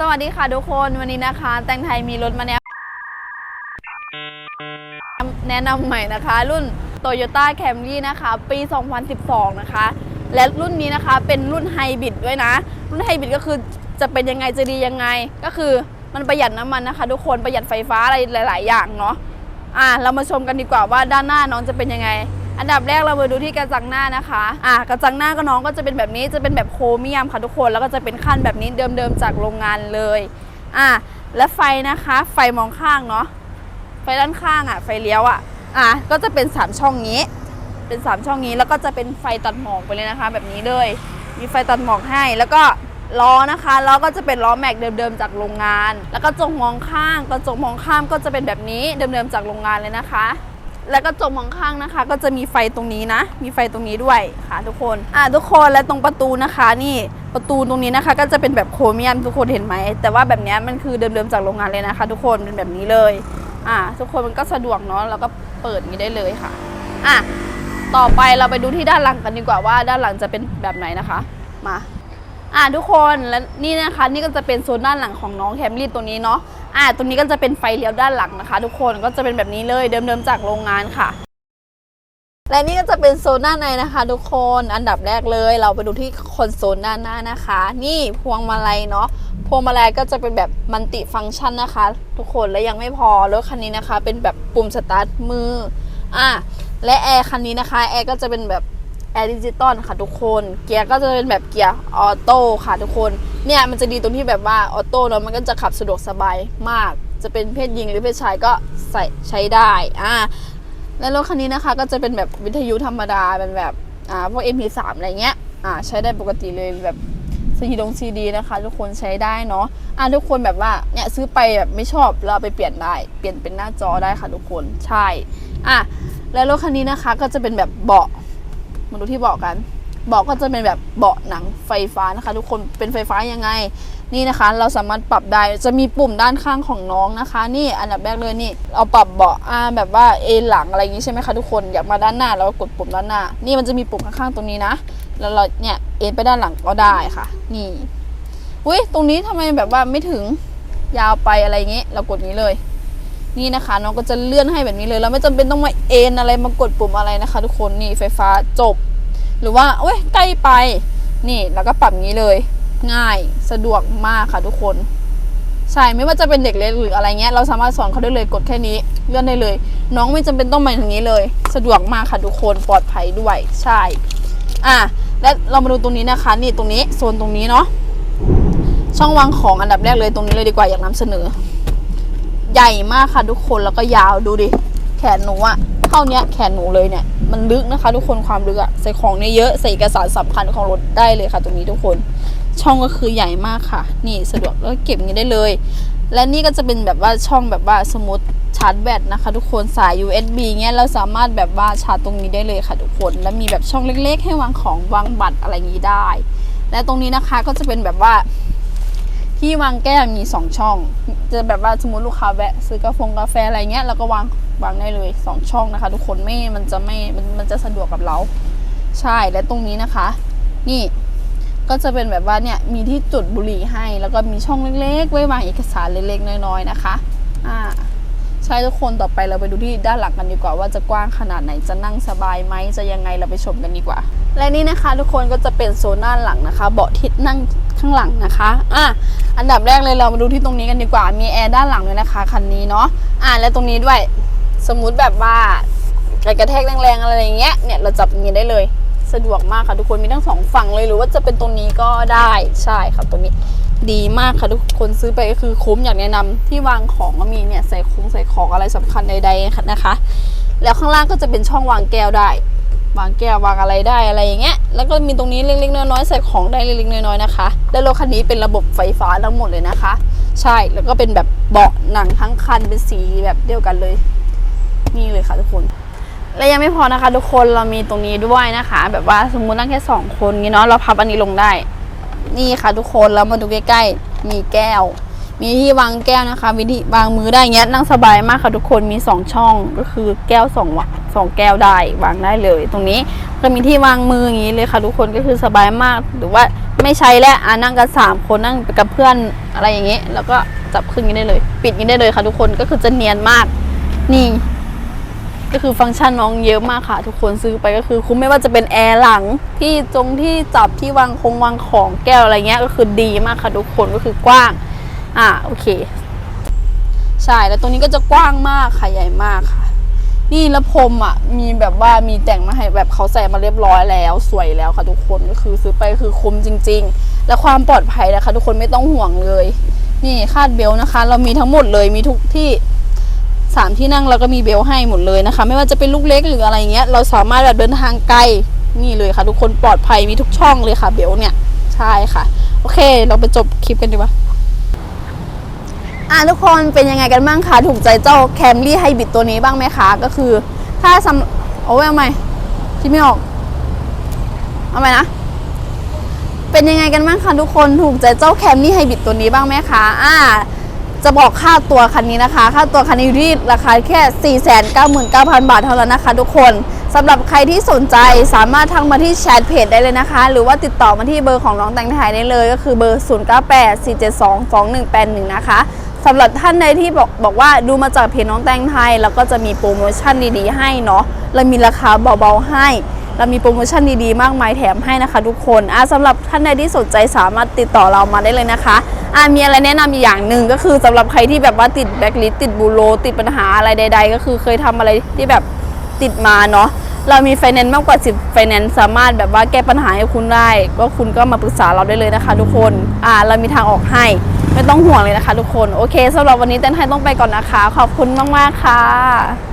สวัสดีค่ะทุกคนวันนี้นะคะ แตงไทยมีรถมาแนะแนะนำใหม่นะคะ รุ่น Toyota Camry นะคะ ปี 2012 นะคะ และรุ่นนี้นะคะเป็นรุ่นไฮบริดด้วยนะ รุ่นไฮบริดก็คือจะเป็นยังไงจะดียังไง ก็คือมันประหยัดน้ำมันนะคะ ทุกคนประหยัดไฟฟ้าอะไรหลาย ๆ อย่างเนาะอะเรามาชมกันดีกว่าว่าด้านหน้าน้องจะเป็นยังไง อันดับแรกเรามาดูที่กระจังหน้านะคะอะกระจังหน้าก็น้องก็จะเป็นแบบนี้จะเป็นแบบโครเมียมค่ะทุกคน แล้วก็จะเป็นขั้นแบบนี้เดิมๆจากโรงงานเลยอะและไฟนะคะ ไฟมองข้างเนาะไฟด้านข้างอะ ไฟเลี้ยวอะอะก็จะเป็น 3 ช่องนี้ เป็น 3 ช่องนี้แล้วก็จะเป็นไฟตัดหมอกไปเลยนะคะ แบบนี้เลย มีไฟตัดหมอกให้แล้วก็ล้อนะคะล้อก็จะเป็นล้อแม็กเดิมๆจากโรงงาน แล้วก็จกมองข้างกระจกมองข้ามก็จะเป็นแบบนี้เดิมๆจากโรงงานเลยนะคะ แล้วก็จกมองข้างนะคะ ก็จะมีไฟตรงนี้นะ มีไฟตรงนี้ด้วยค่ะทุกคน อะทุกคนและตรงประตูนะคะ นี่ประตูตรงนี้นะคะ ก็จะเป็นแบบโครเมียมทุกคนเห็นไหม แต่ว่าแบบนี้มันคือเดิมๆจากโรงงานเลยนะคะ ทุกคนเป็นแบบนี้เลย อะทุกคนมันก็สะดวกเนาะแล้วก็เปิดนี้ได้เลยค่ะ อะต่อไปเราไปดูที่ด้านหลังกันดีกว่าว่าด้านหลังจะเป็นแบบไหนนะคะ มา อะทุกคนและนี่นะคะนี่ก็จะเป็นโซนด้านหลังของน้องแคมรี่ตัวนี้เนาะอะตรงนี้ก็จะเป็นไฟเลี้ยวด้านหลังนะคะ ทุกคนก็จะเป็นแบบนี้เลยเดิมๆจากโรงงานค่ะ และนี่ก็จะเป็นโซนด้านในนะคะ ทุกคนอันดับแรกเลย เราไปดูที่คอนโซลด้านหน้านะคะ นี่พวงมาลัยเนาะพวงมาลัยก็จะเป็นแบบมัลติฟังก์ชันนะคะ ทุกคนและยังไม่พอรถคันนี้นะคะ เป็นแบบปุ่มสตาร์ทมืออะและแอร์คันนี้นะคะแอร์ก็จะเป็นแบบ แอร์ดิจิตอลค่ะทุกคน เกียร์ก็จะเป็นแบบเกียร์ออโต้ค่ะทุกคน เนี่ยมันจะดีตรงที่แบบว่าออโต้เนาะมันก็จะขับสะดวกสบายมาก จะเป็นเพศหญิงหรือเพศชายก็ใส่ใช้ได้อ่าและรถคันนี้นะคะก็จะเป็นแบบวิทยุธรรมดาเป็นแบบอ่าพวก MP3 อะไรเงี้ยอ่าใช้ได้ปกติเลยแบบซีดงซีดีนะคะ ทุกคนใช้ได้เนาะอ่าทุกคนแบบว่าเนี่ยซื้อไปแบบไม่ชอบเราเอาไปเปลี่ยนได้ เปลี่ยนเป็นหน้าจอได้ค่ะทุกคนใช่อะแล้วรถคันนี้นะคะก็จะเป็นแบบเบาะ มาดูที่เบาะกันเบาะก็จะเป็นแบบเบาะหนังไฟฟ้านะคะ ทุกคนเป็นไฟฟ้ายังไง นี่นะคะ เราสามารถปรับได้จะมีปุ่มด้านข้างของน้องนะคะ นี่อันดับแรกเลยนี่เอาปรับเบาะอ่าแบบว่าเอหลังอะไรอย่างนี้ใช่ไหมคะทุกคนอยากมาด้านหน้าเราก็กดปุ่มด้านหน้า นี่มันจะมีปุ่มข้างๆตรงนี้นะ แล้วเราเนี่ยเอนไปด้านหลังก็ได้ค่ะ นี่อุ้ยตรงนี้ทำไมแบบว่าไม่ถึงยาวไปอะไรอย่างงี้ เรากดนี้เลย นี่นะคะ น้องก็จะเลื่อนให้แบบนี้เลยเราไม่จำเป็นต้องมาเอนอะไรมากดปุ่มอะไรนะคะ ทุกคนนี่ไฟฟ้าจบ หรือว่าเอ้ยใกล้ไป นี่แล้วก็ปรับงี้เลย ง่ายสะดวกมากค่ะทุกคนใช่ไม่ว่าจะเป็นเด็กเล็กหรืออะไรเงี้ยเราสามารถสอนเขาได้เลยกดแค่นี้เลื่อนได้เลย น้องไม่จำเป็นต้องมาอย่างนี้เลย สะดวกมากค่ะทุกคนปลอดภัยด้วยใช่ อะและเรามาดูตรงนี้นะคะ นี่ตรงนี้โซนตรงนี้เนาะช่องวางของอันดับแรกเลยตรงนี้เลยดีกว่าอยากนำเสนอ ใหญ่มากค่ะทุกคนแล้วก็ยาวดูดิ แขนหนูอะเท่านี้แขนหนูเลยเนี่ย มันลึกนะคะ ทุกคนความลึกอะใส่ของเนี่ยเยอะใส่เอกสารสำคัญของรถได้เลยค่ะ ตรงนี้ทุกคน ช่องก็คือใหญ่มากค่ะ นี่สะดวกแล้วเก็บอย่างนี้ได้เลย และนี่ก็จะเป็นแบบว่าช่องแบบว่าสมมติชาร์จแบตนะคะ ทุกคนสาย USB เงี้ยเราสามารถแบบว่าชาร์จตรงนี้ได้เลยค่ะ ทุกคนแล้วมีแบบช่องเล็ก ๆ ให้วางของวางบัตรอะไรอย่างนี้ได้ และตรงนี้นะคะก็จะเป็นแบบว่า ที่วางแก้วมีสองช่อง จะแบบว่าสมมติลูกค้าแวะซื้อกาแฟกาแฟอะไรเงี้ยเราก็วางวางได้เลยสองช่องนะคะ ทุกคนไม่มันจะไม่มันมันจะสะดวกกับเรา ใช่และตรงนี้นะคะ นี่ก็จะเป็นแบบว่าเนี่ยมีที่จุดบุหรี่ให้ แล้วก็มีช่องเล็กๆ ไว้วางเอกสารเล็กๆน้อยๆนะคะอ่าใช่ทุกคนต่อไปเราไปดูที่ด้านหลังกันดีกว่า ว่าจะกว้างขนาดไหนจะนั่งสบายไหมจะยังไงเราไปชมกันดีกว่า และนี่นะคะ ทุกคนก็จะเป็นโซนด้านหลังนะคะ เบาะที่นั่ง ข้างหลังนะคะอะอันดับแรกเลยเรามาดูที่ตรงนี้กันดีกว่า มีแอร์ด้านหลังด้วยนะคะคันนี้เนาะอะและตรงนี้ด้วย สมมุติแบบว่าอะไรกระแทกแรงๆอะไรอย่างเงี้ยเนี่ยเราจับอย่างนี้ได้เลยสะดวกมากค่ะทุกคนมีทั้งสองฝั่งเลยหรือว่าจะเป็นตรงนี้ก็ได้ใช่ค่ะตัวนี้ดีมากค่ะทุกคนซื้อไปก็คือคุ้มอยากแนะนำที่วางของก็มีเนี่ยใส่คุ้งใส่ของอะไรสำคัญใดๆนะคะ แล้วข้างล่างก็จะเป็นช่องวางแก้วได้ วางแก้ววางอะไรได้อะไรอย่างเงี้ย แล้วก็มีตรงนี้เล็กๆน้อยๆใส่ของได้เล็กๆน้อยๆนะคะ และรถคันนี้เป็นระบบไฟฟ้าทั้งหมดเลยนะคะ ใช่ แล้วก็เป็นแบบเบาะหนังทั้งคันเป็นสีแบบเดียวกันเลย นี่เลยค่ะทุกคน และยังไม่พอนะคะ ทุกคน เรามีตรงนี้ด้วยนะคะ แบบว่าสมมุตินั่งแค่สองคนงี้เนาะ เราพับอันนี้ลงได้ นี่ค่ะทุกคน เรามาดูใกล้ๆ มีแก้ว มีที่วางแก้วนะคะ วิธีวางมือได้เงี้ยนั่งสบายมากค่ะทุกคนมีสองช่องก็คือแก้วสองวสองแก้วได้วางได้เลย ตรงนี้ก็มีที่วางมืออย่างนี้เลยค่ะ ทุกคนก็คือสบายมากหรือว่าไม่ใช้แล้วอะนั่งกันสามคนนั่งไปกับเพื่อนอะไรอย่างเงี้ยแล้วก็จับขึ้นอย่างนี้ได้เลย ปิดอย่างนี้ได้เลยค่ะ ทุกคนก็คือจะเนียนมากนี่ก็คือฟังก์ชันน้องเยอะมากค่ะ ทุกคนซื้อไปก็คือคุ้มไม่ว่าจะเป็นแอร์หลังที่ตรงที่จับที่วางคงวางของแก้วอะไรเงี้ยก็คือดีมากค่ะทุกคนก็คือกว้าง อ่าโอเค ใช่แล้วตรงนี้ก็จะกว้างมากค่ะใหญ่มากค่ะ นี่แล้วพรมอะมีแบบว่ามีแต่งมาให้แบบเขาใส่มาเรียบร้อยแล้วสวยแล้วค่ะ ทุกคนก็คือซื้อไปคือคุ้มจริง ๆ และความปลอดภัยนะคะ ทุกคนไม่ต้องห่วงเลย นี่คาดเบลต์นะคะ เรามีทั้งหมดเลยมีทุกที่สามที่นั่งเราก็มีเบลต์ให้หมดเลยนะคะ ไม่ว่าจะเป็นลูกเล็กหรืออะไรเงี้ย เราสามารถแบบเดินทางไกลนี่เลยค่ะ ทุกคนปลอดภัยมีทุกช่องเลยค่ะเบลต์เนี่ยใช่ค่ะ โอเค เราไปจบคลิปกันดีกว่า อะทุกคนเป็นยังไงกันบ้างคะถูกใจเจ้าแคมรี่ไฮบริดตัวนี้บ้างไหมคะ ก็คือถ้าสำโอ้ยเอาใหม่คิดไม่ออกเอาใหม่นะเป็นยังไงกันบ้างคะทุกคนถูกใจเจ้าแคมรี่ไฮบริดตัวนี้บ้างไหมคะอ่าจะบอกค่าตัวคันนี้นะคะ ค่าตัวคันนี้อยู่ที่ราคาแค่ 499,000 บาทเท่านั้นนะคะ ทุกคนสำหรับใครที่สนใจสามารถทักมาที่แชทเพจได้เลยนะคะ หรือว่าติดต่อมาที่เบอร์ของน้องแตงไทยได้เลย ก็คือเบอร์ 0984722181 นะคะ สำหรับท่านใดที่บอกบอกว่าดูมาจากเพจน้องแตงไทย แล้วก็จะมีโปรโมชั่นดีๆให้เนาะและมีราคาเบาๆให้ เรามีโปรโมชั่นดีๆ มากมายแถมให้นะคะ ทุกคนอะสำหรับท่านใดที่สนใจสามารถติดต่อเรามาได้เลยนะคะอะมีอะไรแนะนำอีกอย่างหนึ่งก็คือสำหรับใครที่แบบว่าติดแบล็คลิสติดบูโรติดปัญหาอะไรใด ๆ ก็คือเคยทำอะไรที่แบบติดมาเนาะเรามีไฟแนนซ์มากกว่า 10 ไฟแนนซ์สามารถแบบว่าแก้ปัญหาให้คุณได้ ก็คุณก็มาปรึกษาเราได้เลยนะคะ ทุกคนอ่าเรามีทางออกให้ ไม่ต้องห่วงเลยนะคะทุกคน โอเคสำหรับวันนี้เต้นไทยต้องไปก่อนนะคะ ขอบคุณมาก ๆ ค่ะ